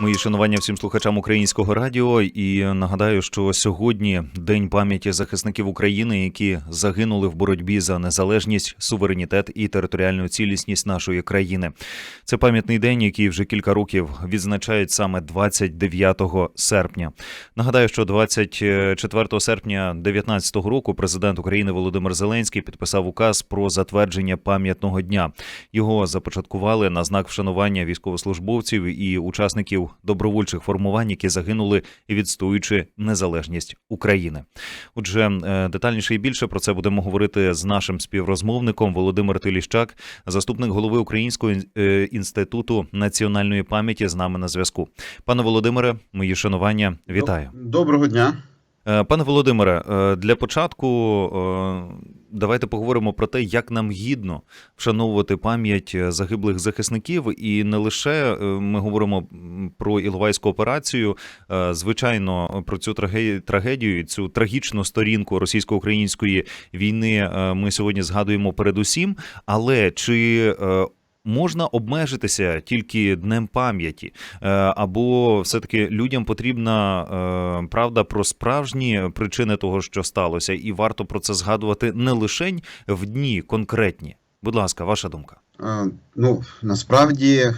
Мої шанування всім слухачам українського радіо. І нагадаю, що сьогодні день пам'яті захисників України, які загинули в боротьбі за незалежність, суверенітет і територіальну цілісність нашої країни. Це пам'ятний день, який вже кілька років відзначають саме 29 серпня. Нагадаю, що 24 серпня 2019 року президент України Володимир Зеленський підписав указ про затвердження пам'ятного дня. Його започаткували на знак вшанування військовослужбовців і учасників добровольчих формувань, які загинули, відстоюючи незалежність України. Отже, е, детальніше і більше про це будемо говорити з нашим співрозмовником Володимир Тиліщак, заступник голови Українського е, інституту національної пам'яті, з нами на зв'язку. Пане Володимире, мої шанування, вітаю. Доброго дня. Е, Пане Володимире, для початку давайте поговоримо про те, як нам гідно вшановувати пам'ять е, загиблих захисників, і не лише е, ми говоримо про Іловайську операцію. е, Звичайно, про цю трагедію, цю трагічну сторінку російсько-української війни ми сьогодні згадуємо передусім. Але чи можна обмежитися тільки днем пам'яті, Е, або все-таки людям потрібна е, правда про справжні причини того, що сталося, і варто про це згадувати не лише в дні конкретні. Будь ласка, ваша думка. Е, Ну, насправді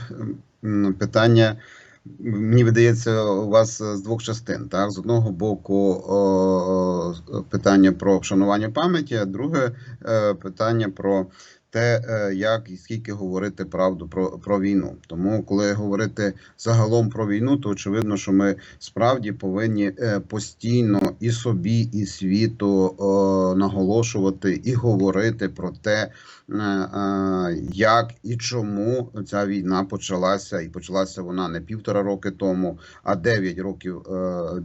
питання, мені видається, у вас з двох частин. Так? З одного боку, питання про вшанування пам'яті, а друге питання про те, е, як і скільки говорити правду про, про війну. Тому, коли говорити загалом про війну, то очевидно, що ми справді повинні е, постійно і собі, і світу наголошувати і говорити про те, е, е, як і чому ця війна почалася, і почалася вона не півтора роки тому, а 9 років,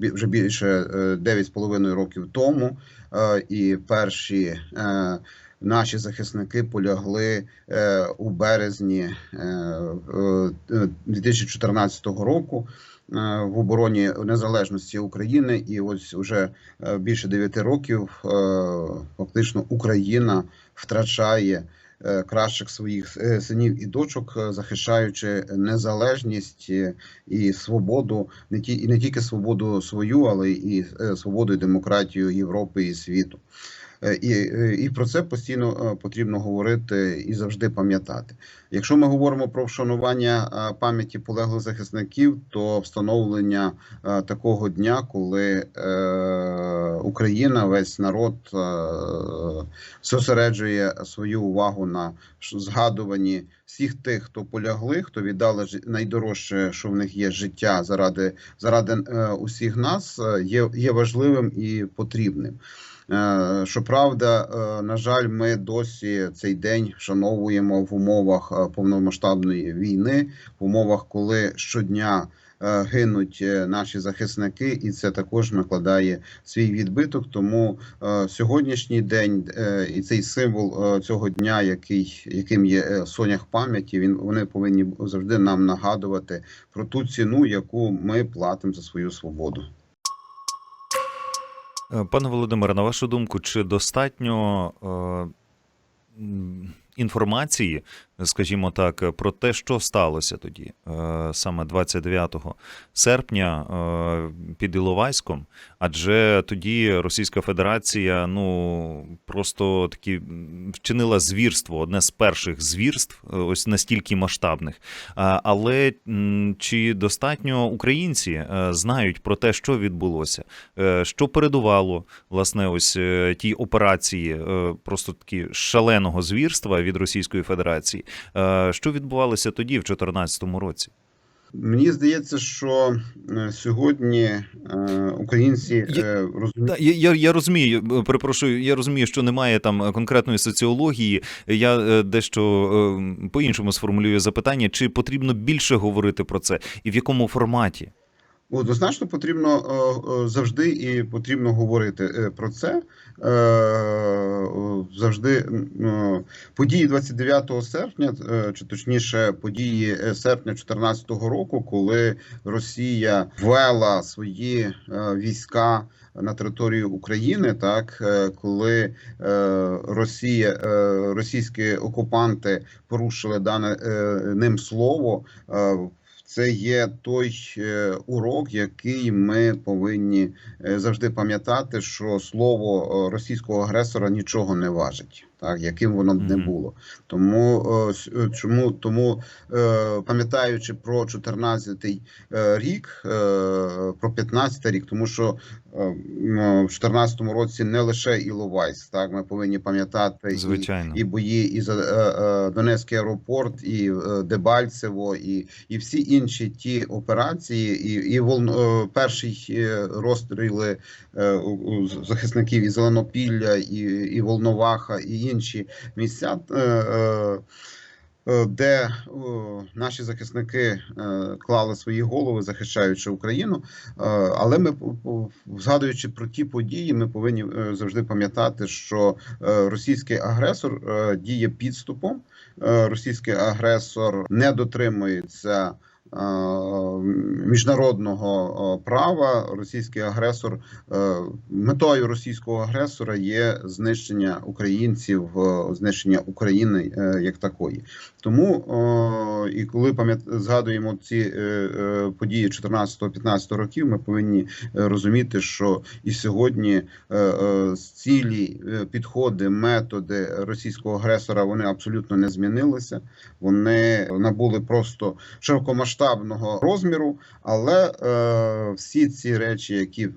е, вже більше е, 9 з половиною років тому. Е, І перші е, наші захисники полягли е, у березні е, е, 2014 року. Е, В обороні незалежності України, і ось уже е, більше 9 років е, фактично Україна втрачає кращих своїх синів і дочок, захищаючи незалежність і свободу, не ті і не тільки свободу свою, але і свободу і демократію Європи і світу. Е, І, е, і про це постійно е, потрібно говорити і завжди пам'ятати. Якщо ми говоримо про вшанування пам'яті полеглих захисників, то встановлення такого дня, коли Україна, весь народ зосереджує свою увагу на згадуванні всіх тих, хто полягли, хто віддали найдорожче, що в них є життя заради заради усіх нас, є, є важливим і потрібним. Е, Щоправда, е, на жаль, ми досі цей день вшановуємо в умовах е, повномасштабної війни, в умовах, коли щодня гинуть наші захисники, і це також накладає свій відбиток. Тому сьогоднішній день і цей символ цього дня, який яким є сонях пам'яті, він вони повинні завжди нам нагадувати про ту ціну, яку ми платимо за свою свободу. Е, Пане Володимире, на вашу думку, чи достатньо е, інформації, скажімо так, про те, що сталося тоді, е, саме 29 серпня е, під Іловайськом? Адже тоді Російська Федерація ну просто таки м, вчинила звірство, одне з перших звірств, е, ось настільки масштабних. Але чи достатньо українці знають про те, що відбулося, що передувало власне ось тій операції, просто таки шаленого звірства від Російської Федерації? Е, Що відбувалося тоді, в 2014 році? Мені здається, що е, сьогодні е, українці Я- розуміють. Я, я, я розумію, перепрошую, я розумію, що немає там конкретної соціології. Я дещо е, по-іншому сформулюю запитання: чи потрібно більше говорити про це, і в якому форматі? Однозначно потрібно е, е, завжди і потрібно говорити е, про це. Завжди події 29 серпня, чи точніше події серпня 2014 року, коли Росія ввела свої війська на територію України, так коли Росія, російські окупанти порушили дане ним слово. Це є той е, урок, який ми повинні е, завжди пам'ятати, що слово е, російського агресора нічого не важить, так яким воно б не було. Тому е, е, чому тому, е, пам'ятаючи про 14-й е, рік, е, про 15-й рік, тому що в 14-му році не лише Іловайськ, так ми повинні пам'ятати і Звичайно. і бої і за е, е, Донецький аеропорт, і е, Дебальцево, і, і всі інші ті операції, і, і волн, перші е, розстріли е, у- у захисників і Зеленопілля, і, і Волноваха, і інші місця. Е, е, е, де наші захисники клали свої голови, захищаючи Україну. Але ми, згадуючи про ті події, ми повинні завжди пам'ятати, що російський агресор діє підступом, російський агресор не дотримується. Е, Міжнародного е, права російський агресор е, метою російського агресора є знищення українців, знищення України як такої. Тому і коли пам'ят згадуємо ці події 14-15 років, ми повинні розуміти, що і сьогодні цілі підходи, методи російського агресора вони абсолютно не змінилися. Вони набули просто широкомасштабного розміру, але е, всі ці речі, які е,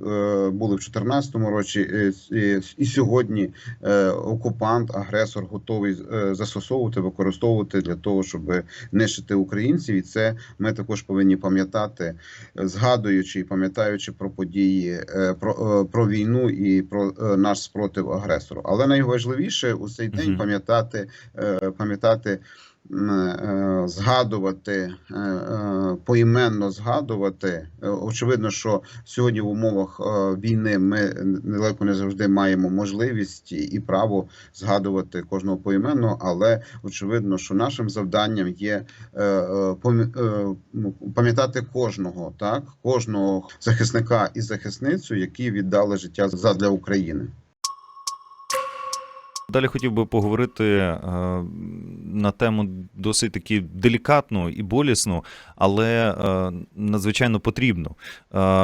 були в 2014 році, е, і, і сьогодні е, окупант, агресор готовий е, застосовувати, використовувати для того, щоб нищити українців, і це ми також повинні пам'ятати, е, згадуючи і пам'ятаючи про події, е, про, е, про війну і про е, наш спротив агресору. Але найважливіше у цей день пам'ятати, е, пам'ятати. Е, Згадувати е, е, поіменно згадувати. Очевидно, що сьогодні в умовах війни ми далеко не завжди маємо можливість і- право згадувати кожного поіменно, але очевидно, що нашим завданням є ну, пам'ятати кожного, так кожного захисника і захисницю, які віддали життя задля України. Далі хотів би поговорити е, на тему досить таки делікатну і болісну, але е, надзвичайно потрібну. Е,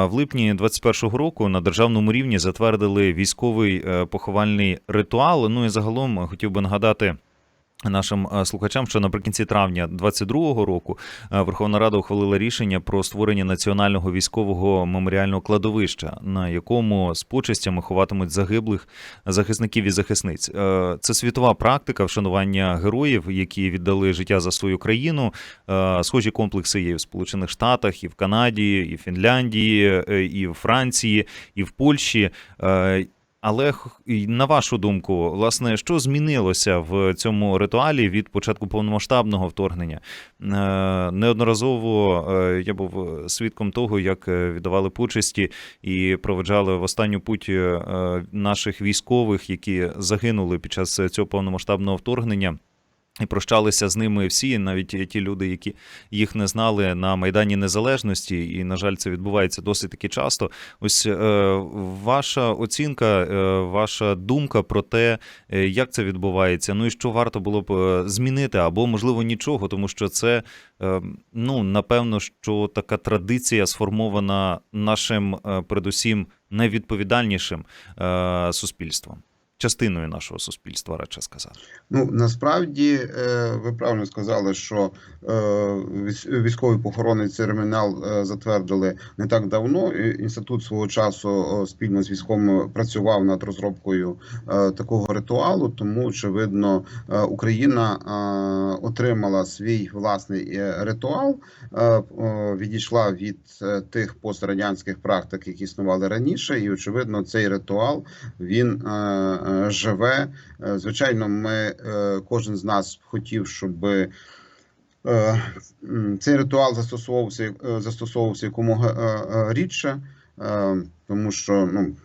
в липні 21-го року на державному рівні затвердили військовий е, поховальний ритуал. Ну і загалом хотів би нагадати. Нашим е, слухачам, що наприкінці травня 22-го року е, Верховна Рада ухвалила рішення про створення національного військового меморіального кладовища, на якому з почестями ховатимуть загиблих захисників і захисниць. Е, Це світова практика вшанування героїв, які віддали життя за свою країну. Схожі комплекси є в Сполучених Штатах, і в Канаді, і в Фінляндії, і в Франції, і в Польщі. Е, Але на вашу думку, власне, що змінилося в цьому ритуалі від початку повномасштабного вторгнення? Е, Неодноразово е, я був свідком того, як е, віддавали почесті і проведжали в останню путь е, наших військових, які загинули під час цього повномасштабного вторгнення. І прощалися з ними всі, навіть ті люди, які їх не знали на Майдані Незалежності, і, на жаль, це відбувається досить таки часто. Ось е, ваша оцінка, е, ваша думка про те, е, як це відбувається, ну і що варто було б е, змінити, або можливо нічого, тому що це е, ну напевно, що така традиція сформована нашим, е, передусім, найвідповідальнішим е, суспільством, частиною нашого суспільства, радше сказати. Ну насправді е, ви правильно сказали, що е, військ- військовий похоронний термінал е, затвердили не так давно. Інститут свого часу спільно з військовими працював над розробкою такого ритуалу. Тому очевидно, Україна отримала свій власний ритуал, відійшла від тих пострадянських практик, які існували раніше, і очевидно, цей ритуал він живе. Е, Звичайно, ми е, кожен з нас хотів, щоб е, цей ритуал застосовувався е, застосовувався якомога е, е, рідше, е, тому що ну.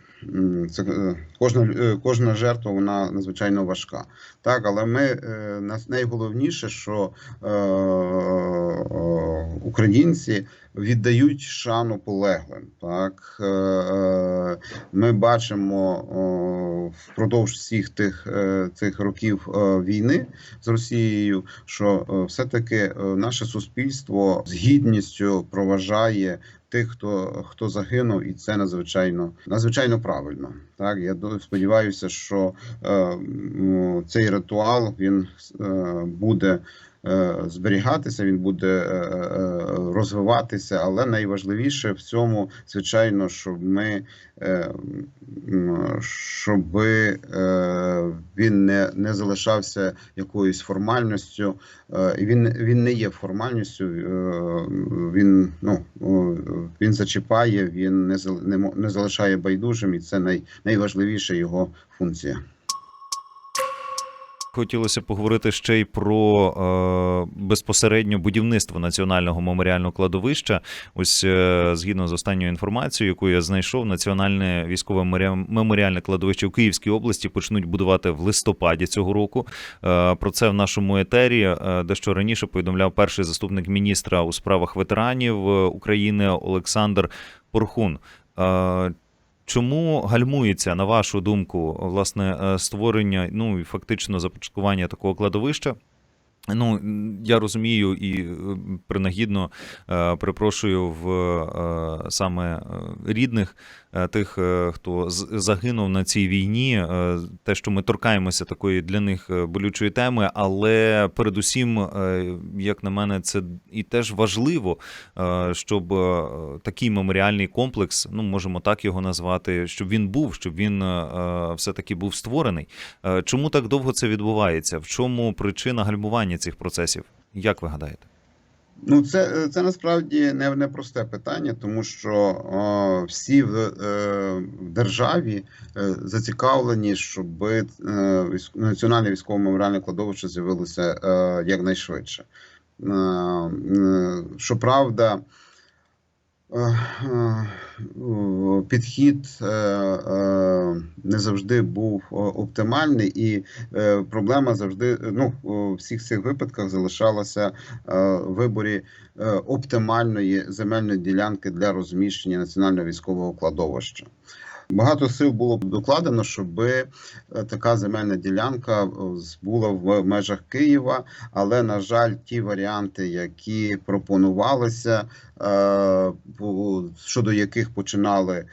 Це е, кожна е, кожна жертва вона надзвичайно важка. Так, але ми е, найголовніше, що е, е, українці віддають шану полеглим. Так е, е, ми бачимо о, впродовж всіх тих е, цих років е, війни з Росією, що е, все-таки е, наше суспільство з гідністю проважає тих, хто хто загинув, і це надзвичайно надзвичайно правильно. Так я сподіваюся, що е, цей ритуал він е, буде. Е, Зберігатися, він буде е, е, розвиватися, але найважливіше в цьому, звичайно, щоб ми щоб він не, не залишався якоюсь формальністю. І Він, він не є формальністю, він, ну, він зачіпає, він не, не залишає байдужим, і це най, найважливіша його функція. Хотілося поговорити ще й про е, безпосередньо будівництво національного меморіального кладовища. Ось е, згідно з останньою інформацією, яку я знайшов, національне військове меморіа- меморіальне кладовище в Київській області почнуть будувати в листопаді цього року. Е, про це в нашому етері е, дещо раніше повідомляв перший заступник міністра у справах ветеранів е, України Олександр Порхун. Е, Чому гальмується, на вашу думку, власне, е, створення, ну і фактично започаткування такого кладовища? Ну, я розумію і е, принагідно е, перепрошую в саме рідних тих, е, хто загинув на цій війні, е, те, що ми торкаємося такої для них е, болючої теми, але передусім, е, як на мене, це і теж важливо, е, щоб е, такий меморіальний комплекс, ну можемо так його назвати, щоб він був, щоб він е, е, все-таки був створений. Е, Чому так довго це відбувається? В чому причина гальмування цих процесів? Як ви гадаєте? Ну, це, це насправді не, не просте питання, тому що о, всі в, е, в державі е, зацікавлені, щоб е, національне військове меморіальне кладовище з'явилося е, якнайшвидше. Е, е, щоправда, е, е, підхід е, е, не завжди був оптимальний, і е, проблема завжди ну, у всіх цих випадках залишалася е, в виборі е, оптимальної земельної ділянки для розміщення національного військового кладовища. Багато сил було докладено, щоб е, така земельна ділянка е, була в межах Києва, але на жаль, ті варіанти, які пропонувалися, е, щодо яких починали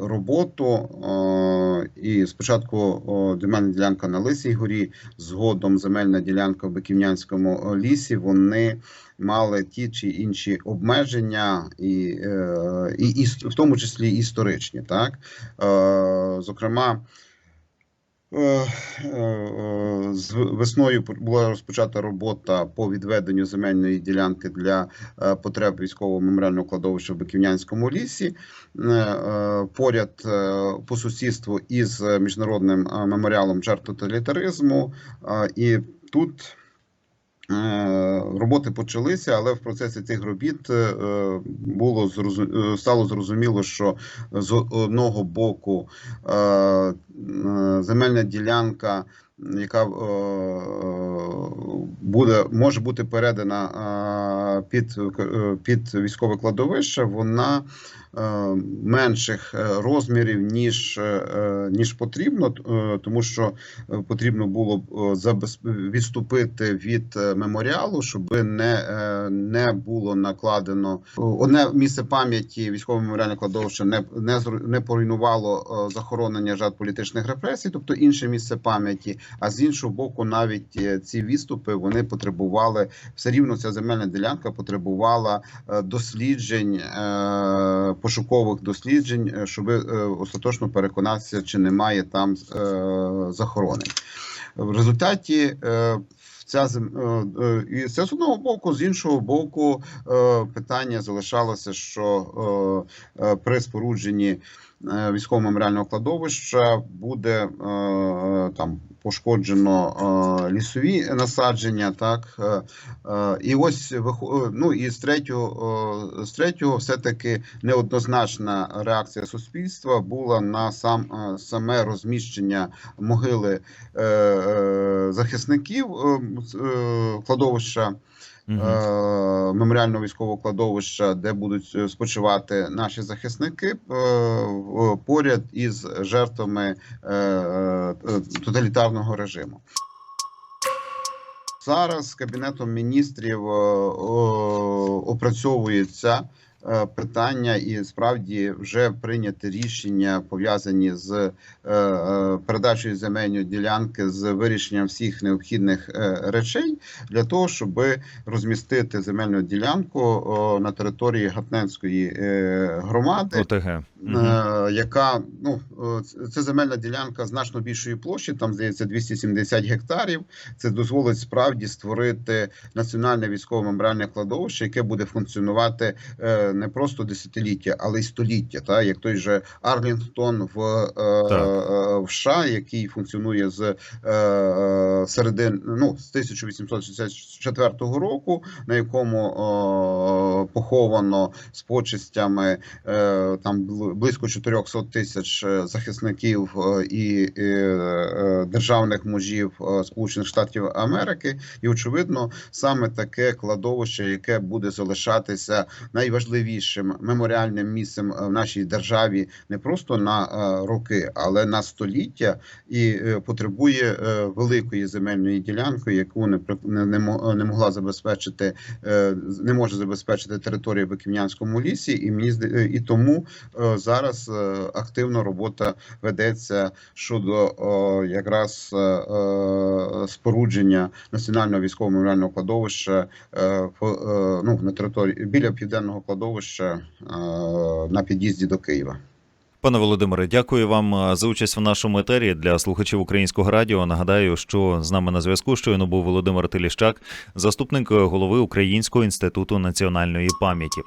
роботу, е, і спочатку земельна ділянка на Лисій горі, згодом земельна ділянка в Биківнянському лісі, вони мали ті чи інші обмеження, і, е, і, і в тому числі історичні. Так? Е, Зокрема, е, е, з весною була розпочата робота по відведенню земельної ділянки для е, потреб військового меморіального кладовища в Биківнянському лісі. Е, е, Поряд е, по сусідству із міжнародним е, меморіалом жертв тоталітаризму. Е, І тут Е, Роботи почалися, але в процесі цих робіт е, було зрозу- е, стало зрозуміло, що з одного боку е, е, земельна ділянка, яка е, буде може бути передана е, під, е, під військове кладовище, вона е, менших е, розмірів ніж, е, ніж потрібно, е, тому що е, потрібно було б е, відступити від е, меморіалу, щоб не, е, не було накладено одне місце пам'яті військове меморіальне кладовище не, не, не поруйнувало е, захоронення жертв політичних репресій, тобто інше місце пам'яті. А з іншого боку, навіть е, ці відступи вони потребували все рівно. Ця земельна ділянка потребувала е, досліджень, е, пошукових досліджень, щоб остаточно переконатися, чи немає там захоронень. В результаті ця е, е, і це з одного боку, з іншого боку, е, питання залишалося, що при спорудженні військового меморіального кладовища буде там пошкоджено лісові насадження, так і ось ну і з третього, з третього, все таки неоднозначна реакція суспільства була на сам саме розміщення могили захисників кладовища. Мгм. Е, меморіального військового кладовища, де будуть е, спочивати наші захисники е, поряд із жертвами е, е, тоталітарного режиму. Зараз Кабінетом міністрів е, опрацьовується е, питання, і справді вже прийняті рішення пов'язані з е, е, передачею земельної ділянки з вирішенням всіх необхідних е, речей для того, щоб розмістити земельну ділянку на території Гатненської е, громади. ОТГ. Мгм. Е, яка ну е, це земельна ділянка значно більшої площі, там здається 270 гектарів. Це дозволить справді створити національне військове меморіальне кладовище, яке буде функціонувати е, не просто десятиліття, але й століття. Та як той же Арлінгтон в, Так. в США, який функціонує з е, е, середин ну з 1864 року, на якому поховано з почестями там бл- близько 400 тисяч е, захисників е, і е, державних мужів Сполучених Штатів Америки, і очевидно, саме таке кладовище, яке буде залишатися найважливішим меморіальним місцем в нашій державі, не просто на роки, але на століття, і потребує великої земельної ділянки, яку не не, не мо- не могла забезпечити, не може забезпечити територія в Биківнянському лісі, і мені і тому зараз е, активно робота ведеться щодо якраз е, е, спорудження національного військового меморіального кладовища ну, на території біля південного кладовища на під'їзді до Києва. Пане Володимире, дякую вам за участь в нашому етері для слухачів українського радіо. Нагадаю, що з нами на зв'язку щойно був Володимир Теліщак, заступник голови Українського інституту національної пам'яті.